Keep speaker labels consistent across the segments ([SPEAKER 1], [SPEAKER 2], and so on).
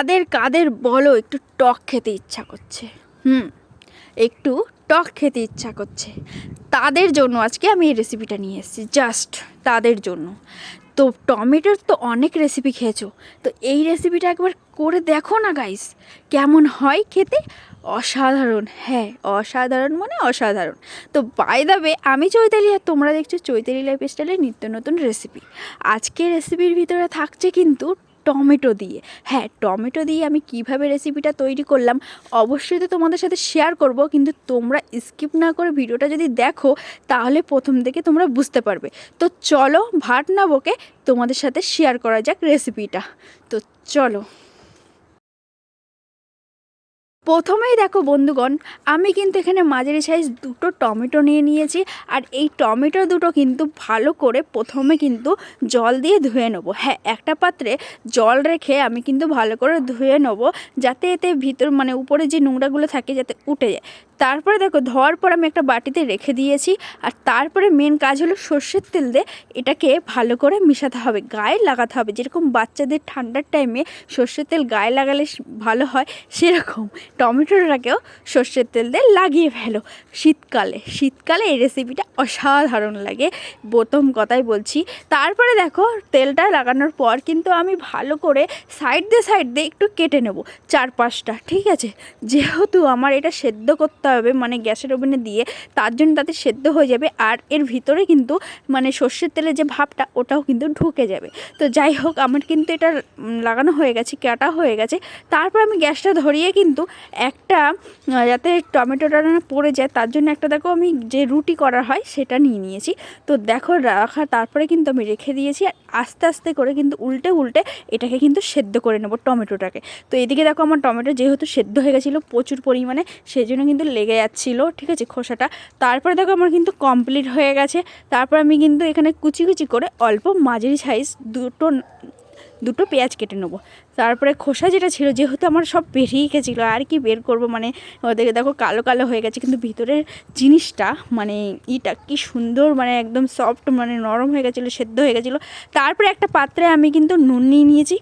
[SPEAKER 1] কাদের কাদের বলো একটু টক খেতে ইচ্ছা করছে। হুম, একটু টক খেতে ইচ্ছা করছে। তাদের জন্য আজকে আমি এই রেসিপিটা নিয়ে এসেছি জাস্ট তাদের জন্য। তো টমেটোর তো অনেক রেসিপি খেয়েছো, তো এই রেসিপিটা একবার করে দেখো না গাইস কেমন হয় খেতে? অসাধারণ হ্যাঁ অসাধারণ মানে অসাধারণ। তো বাই দাবে আমি চৈতালি আর তোমরা দেখছ চৈতালি লাইফ স্টাইলের নিত্য নতুন রেসিপি আজকে রেসিপির ভিতরে থাকছে কিন্তু টমেটো দিয়ে। হ্যাঁ টমেটো দিয়ে আমি কীভাবে রেসিপিটা তৈরি করলাম অবশ্যই তো তোমাদের সাথে শেয়ার করব, কিন্তু তোমরা স্কিপ না করে ভিডিওটা যদি দেখো, তাহলে প্রথম থেকে তোমরা বুঝতে পারবে। তো চলো ভাট না বকে তোমাদের সাথে শেয়ার করা যাক রেসিপিটা তো চলো। প্রথমেই দেখো বন্ধুগণ, আমি কিন্তু এখানে মাঝারি সাইজ দুটো টমেটো নিয়ে নিয়েছি আর এই টমেটো দুটো কিন্তু ভালো করে প্রথমে কিন্তু জল দিয়ে ধুয়ে নেব। হ্যাঁ একটা পাত্রে জল রেখে আমি কিন্তু ভালো করে ধুয়ে নেব যাতে এতে ভিতর মানে উপরে যে নোংরাগুলো থাকে যাতে উঠে যায়। তারপরে দেখো, ধোয়ার পর আমি একটা বাটিতে রেখে দিয়েছি। আর তারপরে মেন কাজ হলো সর্ষের তেল দিয়ে এটাকে ভালো করে মেশাতে হবে, গায়ে লাগাতে হবে। যেরকম বাচ্চাদের ঠান্ডার টাইমে সর্ষের তেল গায়ে লাগালে ভালো হয়, সেরকম টমেটোটাকেও সর্ষের তেল দিয়ে লাগিয়ে ফেলো। শীতকালে শীতকালে এই রেসিপিটা অসাধারণ লাগে, প্রথম কথাই বলছি। তারপরে দেখো, তেলটা লাগানোর পর কিন্তু আমি ভালো করে সাইড দিয়ে সাইড দিয়ে একটু কেটে নেব চার পাঁচটা ঠিক আছে? যেহেতু আমার এটা সেদ্ধ করতে হবে মানে গ্যাসের ওভেনে দিয়ে তার জন্য তাতে সেদ্ধ হয়ে যাবে আর এর ভিতরে কিন্তু মানে সর্ষের তেলের যে ভাবটা ওটাও কিন্তু ঢুকে যাবে। তো যাই হোক, আমার কিন্তু এটা লাগানো হয়ে গেছে, কাটা হয়ে গেছে। তারপর আমি গ্যাসটা ধরিয়ে কিন্তু একটা যাতে টমেটোটা না পড়ে যায়, তার জন্য একটা দেখো আমি যে রুটি করা হয় সেটা নিয়ে নিয়েছি। তো দেখো রাখা, তারপরে কিন্তু আমি রেখে দিয়েছি আর আস্তে আস্তে করে কিন্তু উল্টে উল্টে এটাকে কিন্তু সেদ্ধ করে নেব টমেটোটাকে। তো এদিকে দেখো আমার টমেটো যেহেতু সেদ্ধ হয়ে গেছিল প্রচুর পরিমাণে সেই জন্য কিন্তু লেগে যাচ্ছিল, ঠিক আছে, খোসাটা। তারপরে দেখো আমার কিন্তু কমপ্লিট হয়ে গেছে। তারপর আমি কিন্তু এখানে কুচি কুচি করে অল্প মাঝারি সাইজ দুটো দুটো পেঁয়াজ কেটে নেব। তারপরে খোসা যেটা ছিল, যেহেতু আমার সব বেরিয়ে গেছিল, আর কি বের করব? মানে ওদেরকে দেখো কালো কালো হয়ে গেছে, কিন্তু ভিতরের জিনিসটা মানে ইটা কি সুন্দর মানে একদম সফট মানে নরম হয়ে গেছিল, সেদ্ধ হয়ে গেছিল। তারপরে একটা পাত্রে আমি কিন্তু নুন নিয়ে নিয়েছি।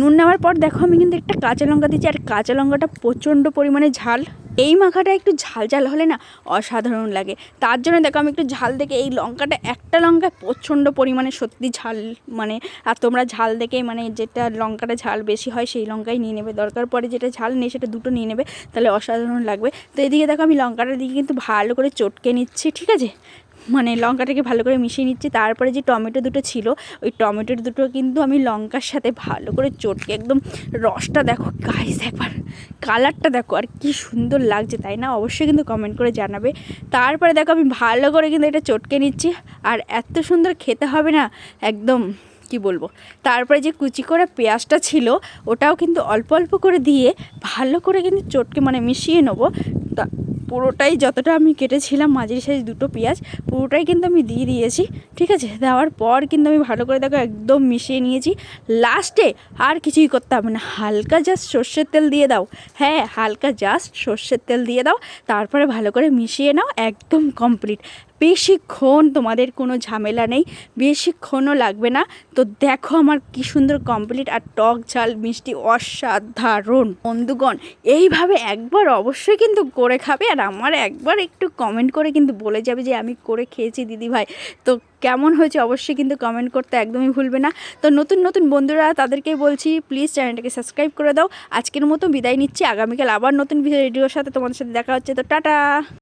[SPEAKER 1] নুন নেওয়ার পর দেখো আমি কিন্তু একটা কাঁচা লঙ্কা দিয়েছি, আর কাঁচা লঙ্কাটা প্রচণ্ড পরিমাণে ঝাল। এই মাখাটা একটু ঝাল ঝাল হলে না অসাধারণ লাগে। তার জন্য দেখো আমি একটু ঝাল দেখে, এই লঙ্কাটা, একটা লঙ্কা প্রচণ্ড পরিমাণে সত্যি ঝাল মানে আর তোমরা ঝাল দেখে মানে যেটা লঙ্কাটা ঝাল বেশি হয় সেই লঙ্কাই নিয়ে নেবে। দরকার পড়ে যেটা ঝাল নেই সেটা দুটো নিয়ে নেবে, তাহলে অসাধারণ লাগবে। তো এদিকে দেখো আমি লঙ্কাটা দিকে কিন্তু ভালো করে চটকে নিচ্ছি, ঠিক আছে? মানে লঙ্কাটাকে ভালো করে মিশিয়ে নিচ্ছি। তারপরে যে টমেটো দুটো ছিল, ওই টমেটোর দুটো কিন্তু আমি লঙ্কার সাথে ভালো করে চটকে একদম রসটা দেখো গাইস একবার কালারটা দেখো, আর কি সুন্দর লাগছে, তাই না? অবশ্যই কিন্তু কমেন্ট করে জানাবে। তারপরে দেখো আমি ভালো করে কিন্তু এটা চটকে নিচ্ছি, আর এত সুন্দর খেতে হবে না, একদম কি বলব? তারপরে যে কুচি করা পেঁয়াজটা ছিল, ওটাও কিন্তু অল্প অল্প করে দিয়ে ভালো করে কিন্তু চটকে মানে মিশিয়ে নেব। তা পুরোটাই যতটা আমি কেটেছিলাম মাঝারি সাইজ দুটো পেঁয়াজ, পুরোটাই কিন্তু আমি দিয়ে দিয়েছি, ঠিক আছে? দেওয়ার পর কিন্তু আমি ভালো করে দেখো একদম মিশিয়ে নিয়েছি। লাস্টে আর কিছুই করতে হবে না, হালকা জাস্ট সর্ষের তেল দিয়ে দাও। হ্যাঁ হালকা জাস্ট সর্ষের তেল দিয়ে দাও, তারপরে ভালো করে মিশিয়ে নাও, একদম কমপ্লিট বেশিক্ষণ তোমাদের কোনো ঝামেলা নেই, বেশিক্ষণও লাগবে না। তো দেখো আমার কি সুন্দর কমপ্লিট আর টক ঝাল, মিষ্টি, অসাধারণ। বন্ধুগণ, এইভাবে একবার অবশ্যই কিন্তু করে খাবে আর আমার একবার একটু কমেন্ট করে কিন্তু বলে যাবে যে আমি করে খেয়েছি দিদি ভাই। তো কেমন হয়েছে অবশ্যই কিন্তু কমেন্ট করতে একদমই ভুলবে না। তো নতুন নতুন বন্ধুরা তাদেরকে বলছি প্লিজ চ্যানেলটাকে সাবস্ক্রাইব করে দাও। আজকের মতো বিদায় নিচ্ছি। আগামীকাল আবার নতুন ভিডিওর সাথে তোমাদের সাথে দেখা হচ্ছে। তো টাটা!